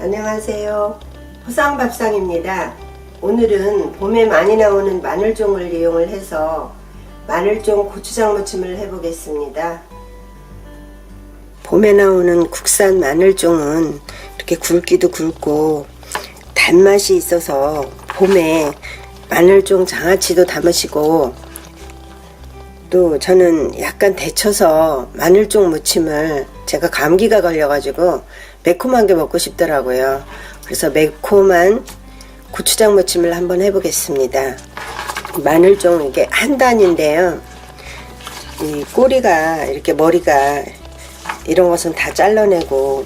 안녕하세요. 호상밥상입니다. 오늘은 봄에 많이 나오는 마늘종을 이용을 해서 마늘종 고추장 무침을 해보겠습니다. 봄에 나오는 국산 마늘종은 이렇게 굵기도 굵고 단맛이 있어서 봄에 마늘종 장아찌도 담으시고 또 저는 약간 데쳐서 마늘종 무침을 제가 감기가 걸려가지고 매콤한 게 먹고 싶더라고요. 그래서 매콤한 고추장 무침을 한번 해보겠습니다. 마늘종 이게 한 단인데요. 이 꼬리가 이렇게 머리가 이런 것은 다 잘라내고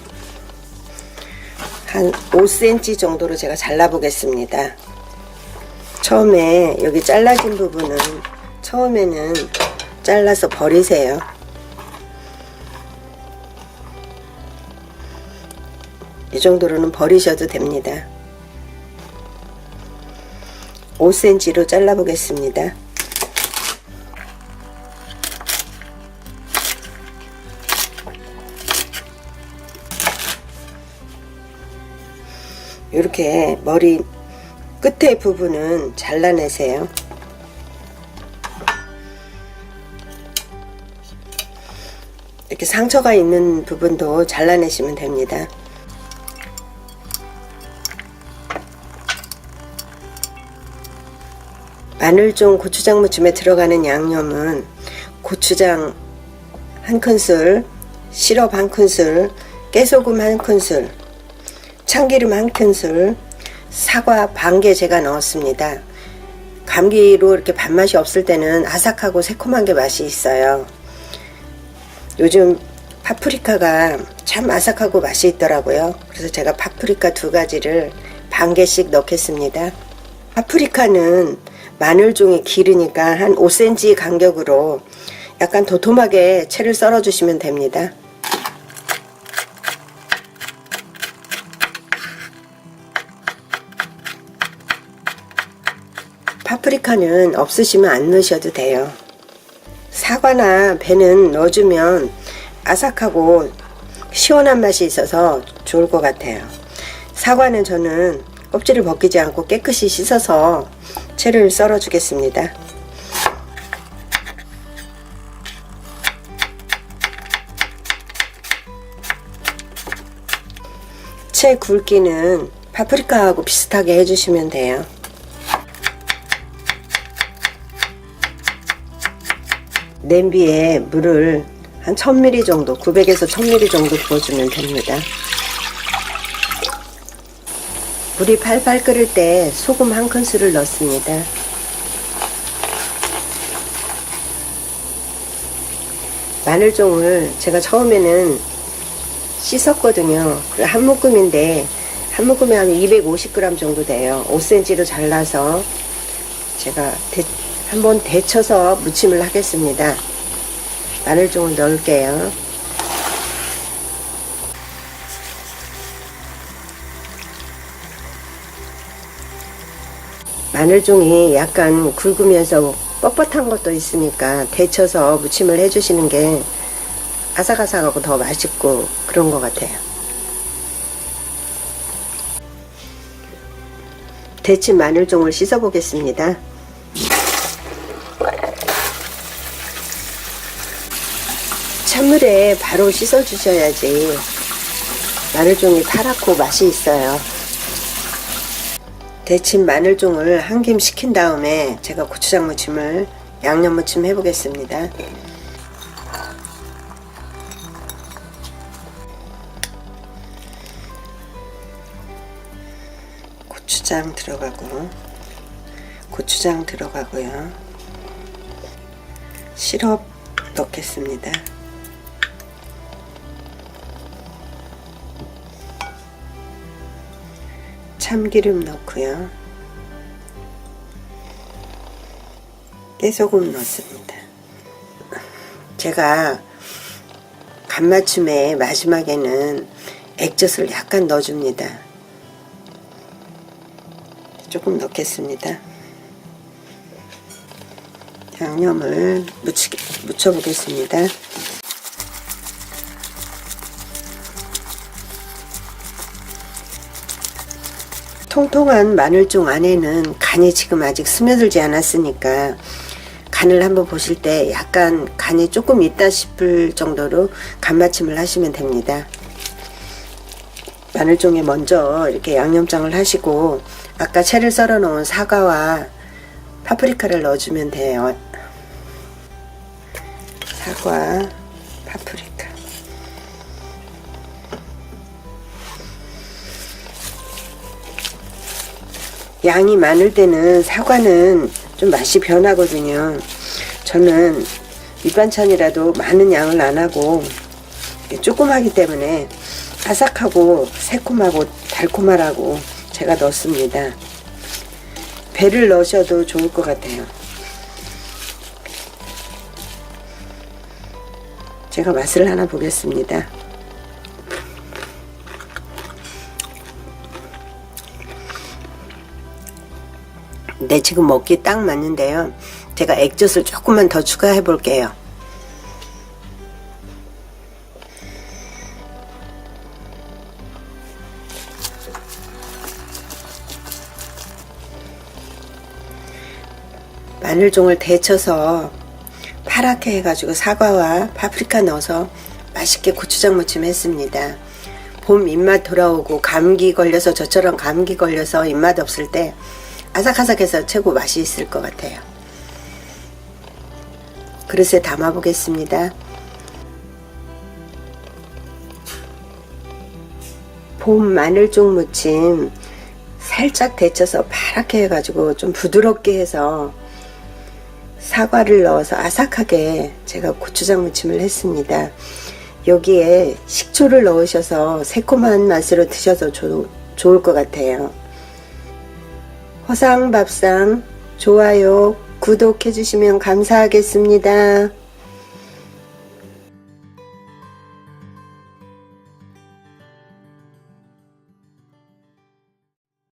한 5cm 정도로 제가 잘라보겠습니다. 처음에 여기 잘라진 부분은 처음에는 잘라서 버리세요. 이 정도로는 버리셔도 됩니다. 5cm로 잘라 보겠습니다. 이렇게 머리 끝에 부분은 잘라내세요. 이렇게 상처가 있는 부분도 잘라내시면 됩니다. 마늘종 고추장 무침에 들어가는 양념은 고추장 한 큰술, 시럽 한 큰술, 깨소금 한 큰술, 참기름 한 큰술, 사과 반 개 제가 넣었습니다. 감기로 이렇게 밥맛이 없을 때는 아삭하고 새콤한 게 맛이 있어요. 요즘 파프리카가 참 아삭하고 맛이 있더라고요. 그래서 제가 파프리카 두 가지를 반 개씩 넣겠습니다. 파프리카는 마늘종이 기르니까 한 5cm 간격으로 약간 도톰하게 채를 썰어 주시면 됩니다. 파프리카는 없으시면 안 넣으셔도 돼요. 사과나 배는 넣어주면 아삭하고 시원한 맛이 있어서 좋을 것 같아요. 사과는 저는 껍질을 벗기지 않고 깨끗이 씻어서 채를 썰어 주겠습니다. 채 굵기는 파프리카하고 비슷하게 해주시면 돼요. 냄비에 물을 한 1000ml 정도, 900에서 1000ml 정도 부어주면 됩니다. 물이 팔팔 끓을 때 소금 한 큰술을 넣습니다. 마늘종을 제가 처음에는 씻었거든요. 한 묶음인데 한 묶음에 한 250g 정도 돼요. 5cm로 잘라서 제가 데, 한번 데쳐서 무침을 하겠습니다. 마늘종을 넣을게요. 마늘종이 약간 굵으면서 뻣뻣한 것도 있으니까 데쳐서 무침을 해주시는 게 아삭아삭하고 더 맛있고 그런 것 같아요. 데친 마늘종을 씻어 보겠습니다. 찬물에 바로 씻어 주셔야지 마늘종이 파랗고 맛이 있어요. 데친 마늘종을 한 김 식힌 다음에 제가 고추장 무침을 양념 무침 해보겠습니다. 고추장 들어가고 고추장 들어가고요. 시럽 넣겠습니다. 참기름 넣고요. 깨소금 넣습니다. 제가 간맞춤에 마지막에는 액젓을 약간 넣어줍니다. 조금 넣겠습니다. 양념을 묻히게, 묻혀보겠습니다. 통통한 마늘종 안에는 간이 지금 아직 스며들지 않았으니까 간을 한번 보실 때 약간 간이 조금 있다 싶을 정도로 간 맞춤을 하시면 됩니다. 마늘종에 먼저 이렇게 양념장을 하시고 아까 채를 썰어 놓은 사과와 파프리카를 넣어주면 돼요. 사과, 파프리카. 양이 많을 때는 사과는 좀 맛이 변하거든요. 저는 밑반찬이라도 많은 양을 안 하고 조금 하기 때문에 아삭하고 새콤하고 달콤하라고 제가 넣습니다. 배를 넣으셔도 좋을 것 같아요. 제가 맛을 하나 보겠습니다. 네, 지금 먹기 딱 맞는데요. 제가 액젓을 조금만 더 추가해 볼게요. 마늘종을 데쳐서 파랗게 해가지고 사과와 파프리카 넣어서 맛있게 고추장 무침 했습니다. 봄 입맛 돌아오고 감기 걸려서 저처럼 감기 걸려서 입맛 없을 때 아삭아삭해서 최고 맛이 있을 것 같아요. 그릇에 담아 보겠습니다. 봄 마늘종 무침 살짝 데쳐서 파랗게 해가지고 좀 부드럽게 해서 사과를 넣어서 아삭하게 제가 고추장 무침을 했습니다. 여기에 식초를 넣으셔서 새콤한 맛으로 드셔도 조- 좋을 것 같아요. 허상밥상 좋아요, 구독해 주시면 감사하겠습니다.